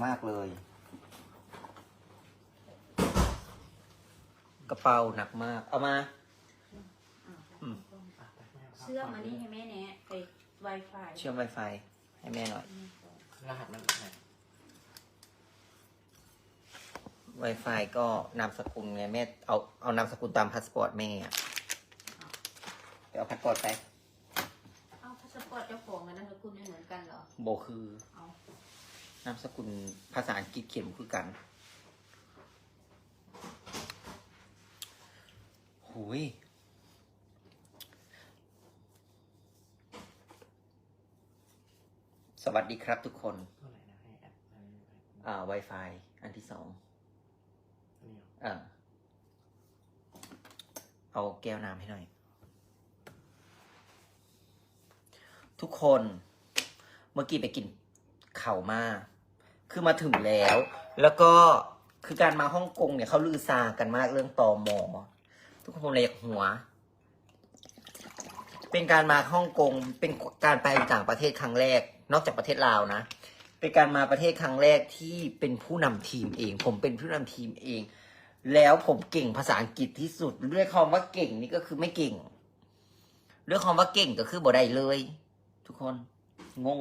ยหนักมากเลย กระเป๋าหนักมาก เอามาอืมเชื่อมมานี่ให้แม่แน่ไป Wi-Fi เชื่อม Wi-Fi ให้แม่หน่อย รหัสมันไหน Wi-Fi ก็นามสกุลไงแม่เอาเอานามสกุลตามพาสปอร์ตแม่อะไปเอาพาสปอร์ตไปเอ้าพาสปอร์ตเจ้าของกับนามสกุลไม่เหมือนกันเหรอโบคือเอา นามสกุลภาษาอังกฤษเขียนบ่คือกันหุยสวัสดีครับทุกคนเท่าไหร่นะให้แอดอันนี้ไปอ่า Wi-Fi อันที่สองอันนี้เหรออ่าเอาแก้วน้ำให้หน่อย ทุกคน เมื่อกี้ไปกินเข่าวมา คือมาถึงแล้ว แล้วก็คือการมาฮ่องกงเนี่ยเขาลือซากันมากเรื่องตอมอทุกคนเลยอยากหัว เป็นการมาฮ่องกงเป็นการไปต่างประเทศครั้งแรก นอกจากประเทศลาวนะ เป็นการมาประเทศครั้งแรกที่เป็นผู้นำทีมเอง ผมเป็นผู้นำทีมเอง แล้วผมเก่งภาษาอังกฤษที่สุดด้วยคำว่าเก่งนี่ก็คือไม่เก่งด้วยคำว่าเก่งก็คือบ่ได้เลย ทุกคนงง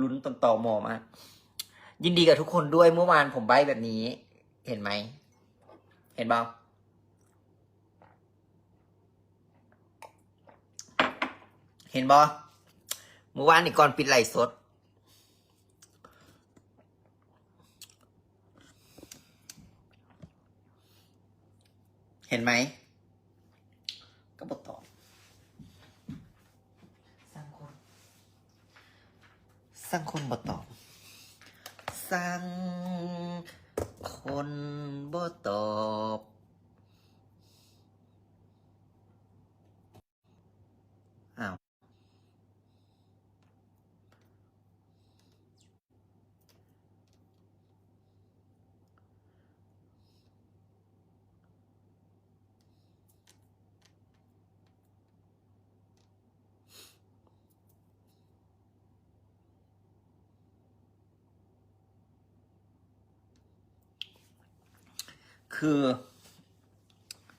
ลุ้นตอนต่อหมอมากยินดีกับทุกคนด้วยเมื่อวานผมใบแบบนี้ เห็นไหม เห็นเปล่าเห็นบอเมื่อวานนี่ก่อนปิดไหลสด เห็นไหมก็บทตอบสร้างคน สร้างคนบทตอบสร้างคนบทตอบ คือ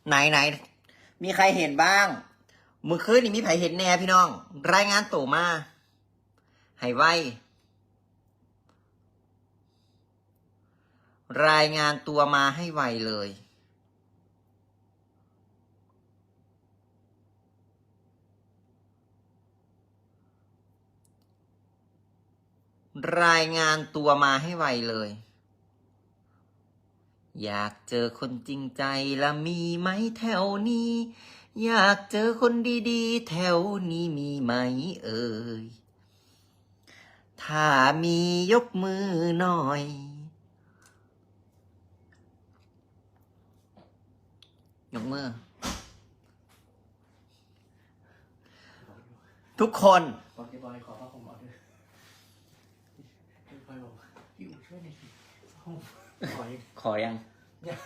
ไหนไหนมีใครเห็นบ้าง มือคืนนี่มีใครเห็นแน่พี่น้อง รายงานตัวมาให้ไวรายงานตัวมาให้ไวเลย รายงานตัวมาให้ไวเลย อยากเจอคนจริงใจและมีไหมแถวนี้ อยากเจอคนดีๆ แถวนี้มีไหมเอ่ย ถ้ามียกมือหน่อย ยกมือ ทุกคน บอกที่บอยขอผ้าห่มเอาด้วยพี่บอยบอกพี่อู๋ช่วยหน่อยสิผ้าห่ม ขออีกขอยังเนี่ย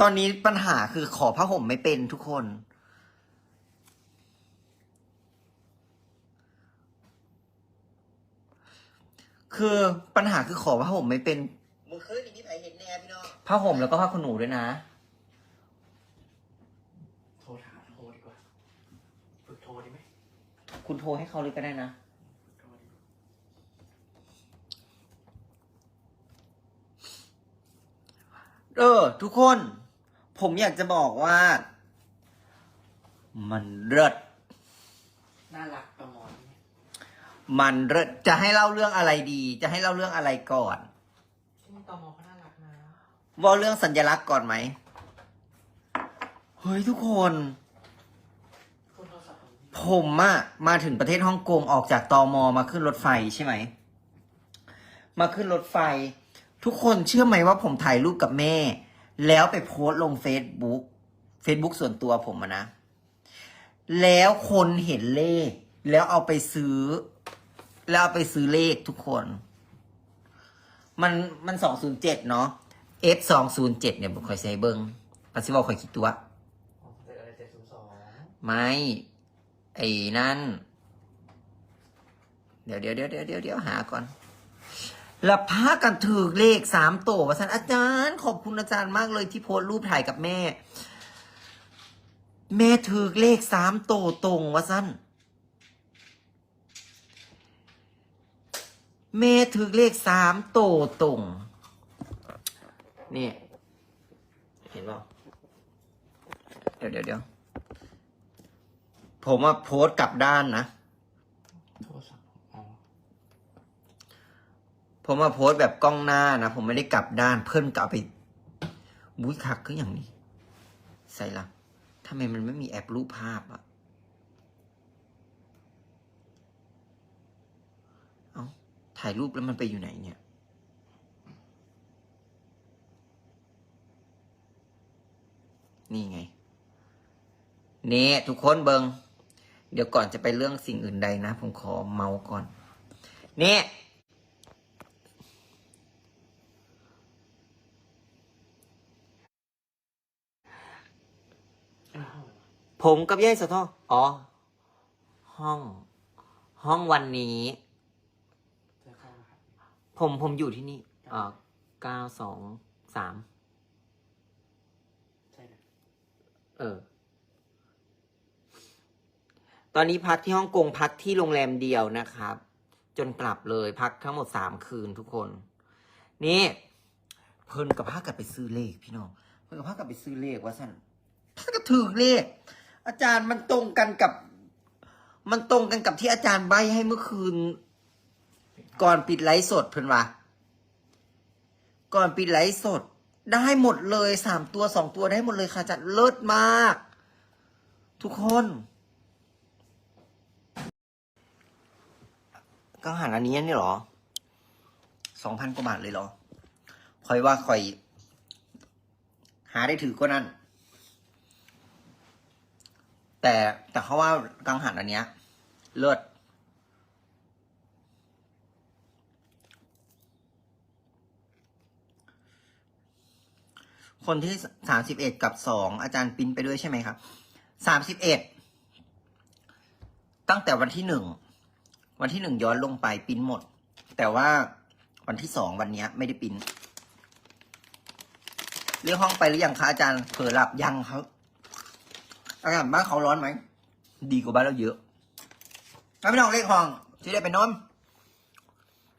ตอนนี้ปัญหาคือขอผ้าห่มไม่เป็นทุกคน คือปัญหาคือขอผ้าห่มไม่เป็นมือคืนนี่มีใครเห็นแน่พี่น้องผ้าห่มแล้วก็ผ้าขนหนูด้วยนะ โทรถามโทรดีกว่า ฝึกโทรดีไหม คุณโทรให้เขาเลยก็ได้นะ ฝึกโทรดีกว่า เออ ทุกคน ผมอยากจะบอกว่า มันเลิศน่ารักประมอนไหมมันเลิศจะให้เล่าเรื่องอะไรดี จะให้เล่าเรื่องอะไรก่อนที่นี่ตมเขาน่ารักนะว่าเรื่องสัญลักษณ์ก่อนไหมเฮ้ยทุกคน คุณโทรศัพท์ผมผมอะมาถึงประเทศฮ่องกงออกจากตอมอมาขึ้นรถไฟใช่ไหม มาขึ้นรถไฟ ทุกคนเชื่อไหมว่าผมถ่ายรูปกับแม่ แล้วไปโพสต์ลงเฟซบุ๊กเฟซบุ๊กส่วนตัวผมอะนะ แล้วคนเห็นเลข แล้วเอาไปซื้อ แล้วเอาไปซื้อเลขทุกคน มันมันสองศูนย์เจ็ดเนาะ F สองศูนย์เจ็ดเนี่ยผมคอยใช้เบิ้งปัสสิบอลคอยคิดตัวไรเจ็ดศูนย์สองไม่ ไอ้นั่น เดี๋ยวเดี๋ยวเดี๋ยวเดี๋ยวเดี๋ยวหาก่อน แล้วพากันถือเลขสามโตวะสันอาจารย์ ขอบคุณอาจารย์มากเลยที่โพสต์รูปถ่ายกับแม่ แม่ถือเลขสามโตวตรงวะสันแม่ถือเลขสามโตวตรงนี่เห็นเปล่าเดี๋ยวเดี๋ยวเดี๋ยวผมว่าโพสต์กลับด้านนะ โทรศัพท์ ผมมาโพสต์แบบกล้องหน้านะ ผมไม่ได้กลับด้าน เพื่อนกลับไปบุ้ยคักคือย่างนี้ ใส่ละทำไมมันไม่มีแอปรูปภาพอะเอาถ่ายรูปแล้วมันไปอยู่ไหนเนี่ยนี่ไง เนี่ทุกคนเบิง เดี๋ยวก่อนจะไปเรื่องสิ่งอื่นใดนะ ผมขอเมาส์ก่อน เนี่นี้ห้องอะไรวะ ผมกับยายสะท้ออ๋อ ห้อง ห้องวันนี้จะเข้านะครับผมผมอยู่ที่นี่อ่าเก้าสองสามใช่เลยเออ ตอนนี้พักที่ฮ่องกงพักที่โรงแรมเดียวนะครับ จนกลับเลยพักทั้งหมดสามคืนทุกคน นี่ เพิ่นกับพากันไปซื้อเลขพี่น้อง เพิ่นกับพากันไปซื้อเลขว่าสั่นถ้าก็ถือเลข อาจารย์มันตรงกันกับ มันตรงกันกับที่อาจารย์ใบให้เมื่อคืน ก่อนปิดไลฟ์สดเพิ่อนว่าก่อนปิดไลฟ์สด ได้หมดเลยสามตัวสองตัวได้หมดเลยค่ะจัดเลิศมาก ทุกคนกังหันอันนี้นี่หรอสองพันกว่าบาทเลยเหรอคอยว่าคอย หาได้ถือก็นั่น แต่แต่เขาว่ากังหันอันเนี้ย เลิศคนที่สามสิบเอ็ดกับสองอาจารย์ปิ้นไปด้วยใช่ไหมครับสามสิบเอ็ดตั้งแต่วันที่หนึ่งวันที่หนึ่งย้อนลงไปปิ้นหมด แต่ว่าวันที่สองวันเนี้ยไม่ได้ปิ้นเรียกห้องไปหรือยังคะอาจารย์เผลอหลับยังครับ อากาศบ้านเขาร้อนไหม ดีกว่าบ้านเราเยอะถ้าไม่น้องเลขห้องที่ได้ไปนอน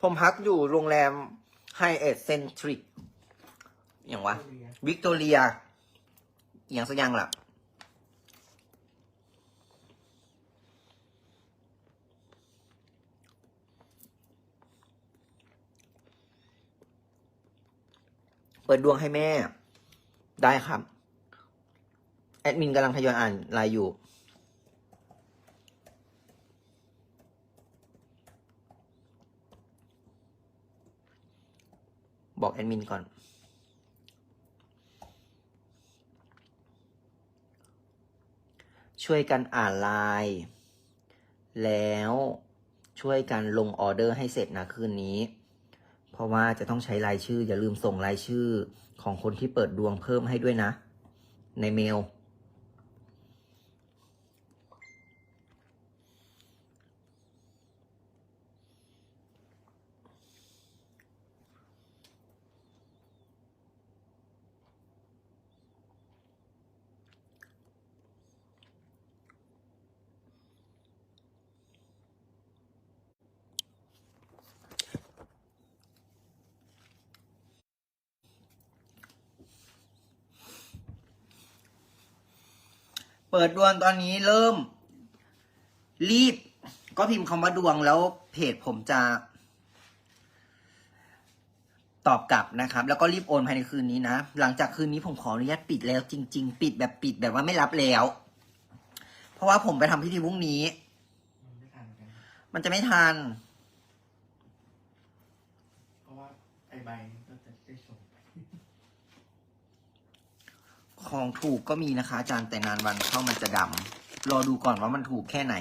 ผมพักอยู่โรงแรมไฮเอทเซนทริกอย่างวะเรียนวิกตอเรียอหย่างสักอย่างล่ะเปิดดวงให้แม่ ได้ครับ แอดมินกำลังทยอยอ่านไลน์อยู่ บอกแอดมินก่อน ช่วยกันอ่านไลน์แล้วช่วยกันลงออเดอร์ให้เสร็จนะคืนนี้ เพราะว่าจะต้องใช้รายชื่อ อย่าลืมส่งรายชื่อของคนที่เปิดดวงเพิ่มให้ด้วยนะ ในเมล เปิดดวงตอนนี้เริ่ม รีบ ก็พิมพ์คำว่าดวงแล้วเพจผมจะ ตอบกลับนะครับ แล้วก็รีบโอนภายในคืนนี้นะ หลังจากคืนนี้ผมขออนุญาตปิดแล้ว จริง ๆ ปิดแบบปิดแบบว่าไม่รับแล้ว เพราะว่าผมไปทำพิธีพรุ่งนี้ มันไม่ทันมันจะไม่ทัน เพราะว่าไอ้ใบก็จะได้ส่งไป ของถูกก็มีนะคะอาจารย์แต่นานวันเข้ามันจะดำรอดูก่อนว่ามันถูกแค่ไหน